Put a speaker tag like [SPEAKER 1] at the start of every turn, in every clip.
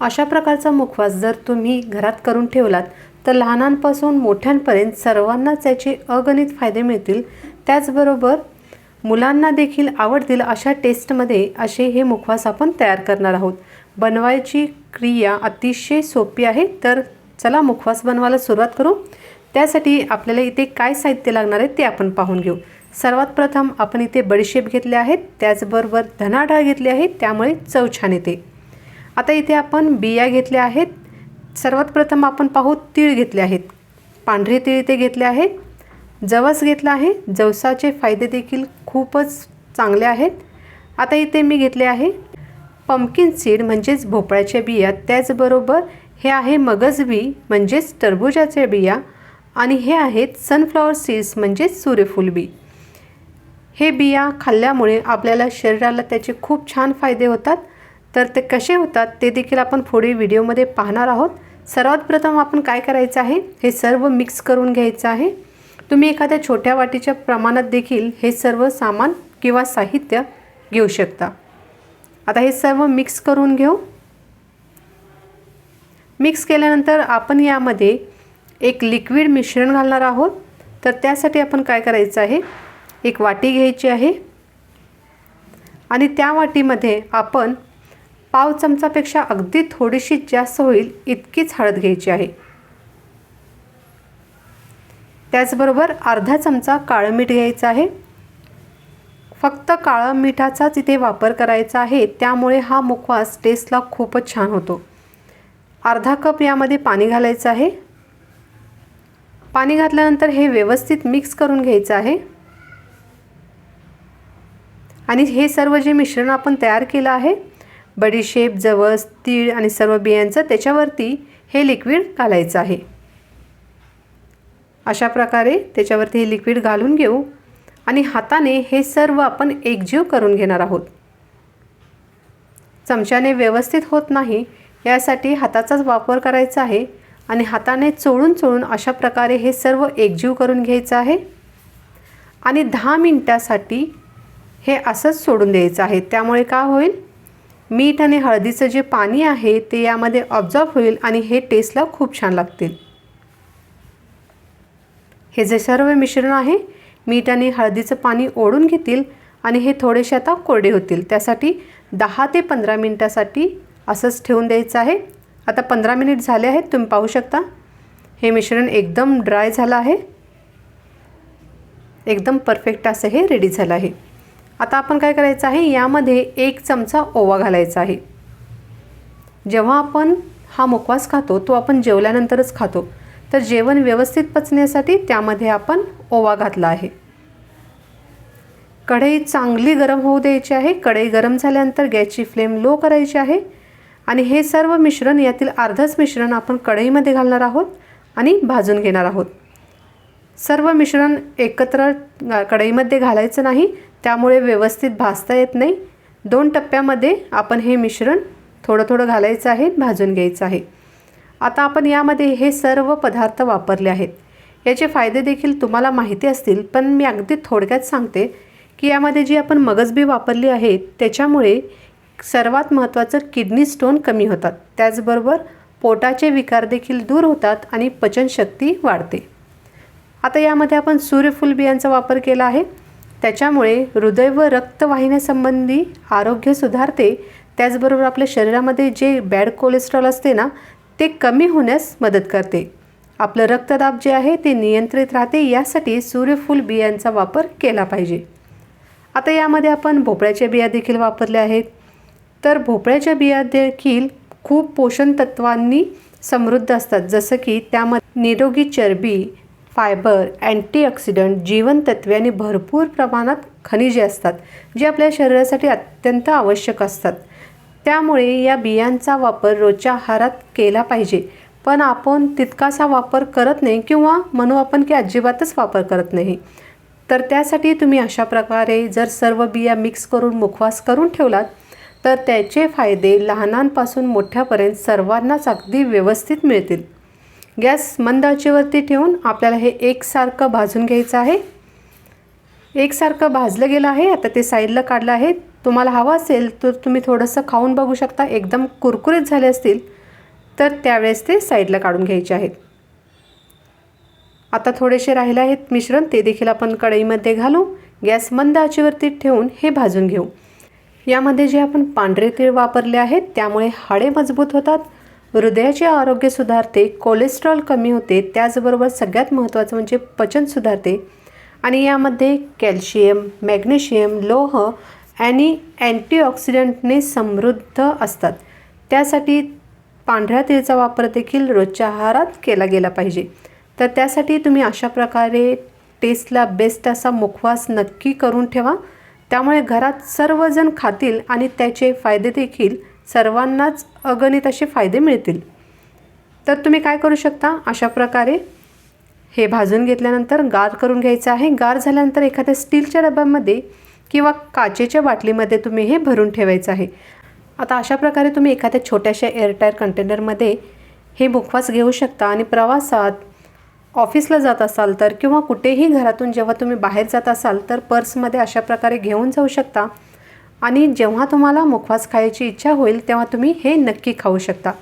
[SPEAKER 1] अशा प्रकारचा मुखवास जर तुम्ही घरात करून ठेवलात तर लहानांपासून मोठ्यांपर्यंत सर्वांनाच त्याचे अगणित फायदे मिळतील. त्याचबरोबर मुलांना देखील आवडतील अशा टेस्टमध्ये असे हे मुखवास आपण तयार करणार आहोत. बनवायची क्रिया अतिशय सोपी आहे तर चला मुखवास बनवायला सुरुवात करू. त्यासाठी आपल्याला इथे काय साहित्य लागणार आहे ते आपण पाहून घेऊ. सर्वात प्रथम आपण इथे बडीशेप घेतले आहेत त्याचबरोबर धनाडाळ घेतले घेतली आहे त्यामुळे चव छान येते. आता इथे आपण बिया घेतल्या आहेत. सर्वात प्रथम आपण पाहू तीळ घेतले आहेत. पांढरे तीळ इथे घेतले आहेत. जवस घेतला आहे. जवसाचे फायदे देखील खूपच चांगले आहेत. आता इथे मी घेतले आहे. पंपकिन सीड म्हणजेच भोपळ्याच्या बिया. त्याचबरोबर हे आहे मगज बी म्हणजेच टरबुजाच्या बिया. आणि हे आहेत सनफ्लॉवर सीड्स म्हणजेच सूर्यफूल बी. हे बिया खाल्ल्यामुळे आपल्याला शरीराला त्याचे खूप छान फायदे होतात. तर ते कसे होतात ते देखील आपण पुढे व्हिडिओमध्ये पाहणार आहोत. सर्वात प्रथम आपण काय करायचं आहे? हे सर्व मिक्स करून घ्यायचं आहे. तुम्ही एखाद्या छोट्या वाटीच्या प्रमाणात देखील हे सर्व सामान किंवा साहित्य घेऊ शकता. आता हे सर्व मिक्स करून घेऊ. मिक्स केल्यानंतर आपण यामध्ये एक लिक्विड मिश्रण घालणार आहोत. तर त्यासाठी आपण काय करायचं आहे? एक वाटी घ्यायची आहे. आणि त्या वाटीमध्ये आपण पाव चमचापेक्षा अगदी थोडीशी जास्त होईल इतकीच हळद घ्यायची आहे. त्याचबरोबर अर्धा चमचा काळं मीठ घ्यायचं आहे. फक्त काळं मिठाचाच इथे वापर करायचा आहे त्यामुळे हा मुखवास टेस्टला खूपच छान होतो. अर्धा कप यामध्ये पाणी घालायचं आहे. पाणी घातल्यानंतर हे व्यवस्थित मिक्स करून घ्यायचं आहे. आणि हे सर्व जे मिश्रण आपण तयार केलं आहे बडीशेप जवस तीळ आणि सर्व बियांचं त्याच्यावरती हे लिक्विड घालायचं आहे. अशा प्रकारे त्याच्यावरती हे लिक्विड घालून घेऊ आणि हाताने हे सर्व आपण एकजीव करून घेणार आहोत. चमच्याने व्यवस्थित होत नाही यासाठी हाताचाच वापर करायचा आहे आणि हाताने चोळून चोळून अशा प्रकारे हे सर्व एकजीव करून घ्यायचं आहे आणि दहा मिनटासाठी हे असंच सोडून द्यायचं आहे. त्यामुळे का होईल? मीठ आणि हळदीचं जे पाणी आहे ते यामध्ये ऑब्झॉर्ब होईल आणि हे टेस्टला खूप छान लागतील. हे जे सर्व मिश्रण आहे मीठ आणि हळदीचं पाणी ओढून घेतील आणि हे थोडेसे आता कोरडे होतील. त्यासाठी दहा ते पंधरा मिनटासाठी असंच ठेवून द्यायचं आहे. आता पंधरा मिनिट झाले आहेत तुम्ही पाहू शकता. हे मिश्रण एकदम ड्राय झालं आहे. एकदम परफेक्ट असं हे रेडी झालं आहे. आता आपण काय करायचं आहे? यामध्ये एक चमचा ओवा घालायचा आहे. जेव्हा आपण हा मुखवास खातो तो आपण जेवल्यानंतरच खातो. तर जेवण व्यवस्थित पचण्यासाठी त्यामध्ये आपण ओवा घातला आहे. कढई चांगली गरम होऊ द्यायची आहे. कढई गरम झाल्यानंतर गॅसची फ्लेम लो करायची आहे. आणि हे सर्व मिश्रण यातील अर्धच मिश्रण आपण कढईमध्ये घालणार आहोत आणि भाजून घेणार आहोत. सर्व मिश्रण एकत्र कढईमध्ये घालायचं नाही. त्यामुळे व्यवस्थित भाजता येत नाही. दोन टप्प्यामध्ये आपण हे मिश्रण थोडं थोडं घालायचं आहे भाजून घ्यायचं आहे. आता आपण यामध्ये हे सर्व पदार्थ वापरले आहेत. याचे फायदे देखील तुम्हाला माहिती असतील पण मी अगदी थोडक्यात सांगते की यामध्ये जी आपण मगजबी वापरली आहे त्याच्यामुळे सर्वात महत्त्वाचं किडनी स्टोन कमी होतात. त्याचबरोबर पोटाचे विकार देखील दूर होतात आणि पचनशक्ती वाढते. आता यामध्ये आपण सूर्यफूल बियांचा वापर केला आहे. त्याच्यामुळे हृदय व रक्तवाहिन्यासंबंधी आरोग्य सुधारते. त्याचबरोबर आपल्या शरीरामध्ये जे बॅड कोलेस्ट्रॉल असते ना ते कमी होण्यास मदत करते. आपलं रक्तदाब जे आहे ते नियंत्रित राहते. यासाठी सूर्यफूल बियांचा वापर केला पाहिजे. आता यामध्ये आपण भोपळ्याच्या बिया देखील वापरल्या आहेत. तर भोपळ्याच्या बिया देखील खूप पोषण तत्वांनी समृद्ध असतात. जसं की त्यामध्ये निरोगी चरबी फायबर अँटीऑक्सिडंट जीवनतत्वे आणि भरपूर प्रमाणात खनिजे असतात जे आपल्या शरीरासाठी अत्यंत आवश्यक असतात. त्यामुळे या बियांचा वापर रोजच्या आहारात केला पाहिजे. पण आपण तितकासा वापर करत नाही किंवा म्हणू आपण की अजिबातच वापर करत नाही. तर त्यासाठी तुम्ही अशा प्रकारे जर सर्व बिया मिक्स करून मुखवास करून ठेवलात तर त्याचे फायदे लहानांपासून मोठ्यापर्यंत सर्वांनाच अगदी व्यवस्थित मिळतील. गॅस मंद आचेवरती ठेवून आपल्याला हे एकसारखं भाजून घ्यायचं आहे. एकसारखं भाजलं गेलं आहे. आता ते साईडला काढलं आहे. तुम्हाला हवं असेल तर तुम्ही थोडंसं खाऊन बघू शकता. एकदम कुरकुरीत झाले असतील तर त्यावेळेस ते साईडला काढून घ्यायचे आहेत. आता थोडेसे राहिले आहेत मिश्रण. ते देखील आपण कढईमध्ये घालू. गॅस मंद आचेवरती ठेवून हे भाजून घेऊ. यामध्ये जे आपण पांढरे तीळ वापरले आहेत त्यामुळे हाडे मजबूत होतात. हृदयाचे आरोग्य सुधारते कोलेस्ट्रॉल कमी होते त्याचबरोबर सगळ्यात महत्त्वाचं म्हणजे पचन सुधारते. आणि यामध्ये कॅल्शियम मॅग्नेशियम लोह आणि अँटीऑक्सिडंटने समृद्ध असतात. त्यासाठी पांढऱ्या तिळचा वापर देखील रोजच्या आहारात केला गेला पाहिजे. तर त्यासाठी तुम्ही अशा प्रकारे टेस्टला बेस्ट असा मुखवास नक्की करून ठेवा. त्यामुळे घरात सर्वजण खातील आणि त्याचे फायदे देखील सर्वांनाच अगणित असे फायदे मिळतील. तर तुम्ही काय करू शकता? अशा प्रकारे हे भाजून घेतल्यानंतर गार करून घ्यायचं आहे. गार झाल्यानंतर एखाद्या स्टीलच्या डब्यामध्ये किंवा काचेच्या बाटलीमध्ये तुम्ही हे भरून ठेवायचं आहे. आता अशा प्रकारे तुम्ही एखाद्या छोट्याशा एअरटायर कंटेनरमध्ये हे मुखवास घेऊ शकता आणि प्रवासात ऑफिसला जात असाल तर किंवा कुठेही घरातून जेव्हा तुम्ही बाहेर जात असाल तर पर्समध्ये अशा प्रकारे घेऊन जाऊ शकता. आणि जेव्हा तुम्हाला मुखवास खायची इच्छा होईल तेव्हा तुम्ही हे नक्की खाऊ शकता.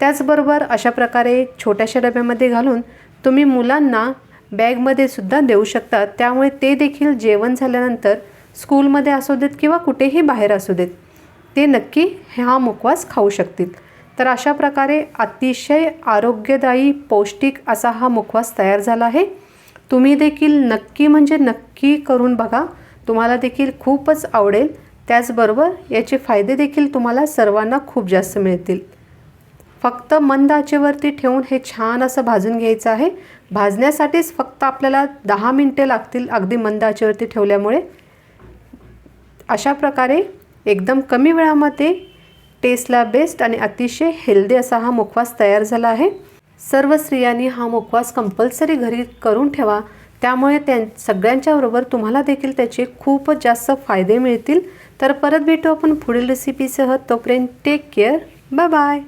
[SPEAKER 1] त्याचबरोबर अशा प्रकारे छोट्याशा डब्यामध्ये घालून तुम्ही मुलांना बॅगमध्ये सुद्धा देऊ शकता. त्यामुळे ते देखील जेवण झाल्यानंतर स्कूलमध्ये असू देत किंवा कुठेही बाहेर असू देत ते नक्की हा मुखवास खाऊ शकतील. तर अशा प्रकारे अतिशय आरोग्यदायी पौष्टिक असा हा मुखवास तयार झाला आहे. तुम्ही देखील नक्की म्हणजे नक्की करून बघा. तुम्हाला देखील खूपच आवडेल. त्याचबरोबर याचे फायदे देखील तुम्हाला सर्वांना खूप जास्त मिळतील. फक्त मंद आचेवरती ठेवून हे छान असं भाजून घ्यायचं आहे. भाजण्यासाठीच फक्त आपल्याला दहा मिनटे लागतील अगदी मंद आचेवरती ठेवल्यामुळे. अशा प्रकारे एकदम कमी वेळामध्ये टेस्टला बेस्ट आणि अतिशय हेल्दी असा हा मुखवास तयार झाला आहे. सर्व स्त्रियांनी हा मुखवास कंपल्सरी घरी करून ठेवा. त्यामुळे त्या सगळ्यांच्याबरोबर तुम्हाला देखील त्याचे खूप जास्त फायदे मिळतील. तर परत भेटू आपण पुढील रेसिपीसह तोपर्यंत टेक केअर बाय बाय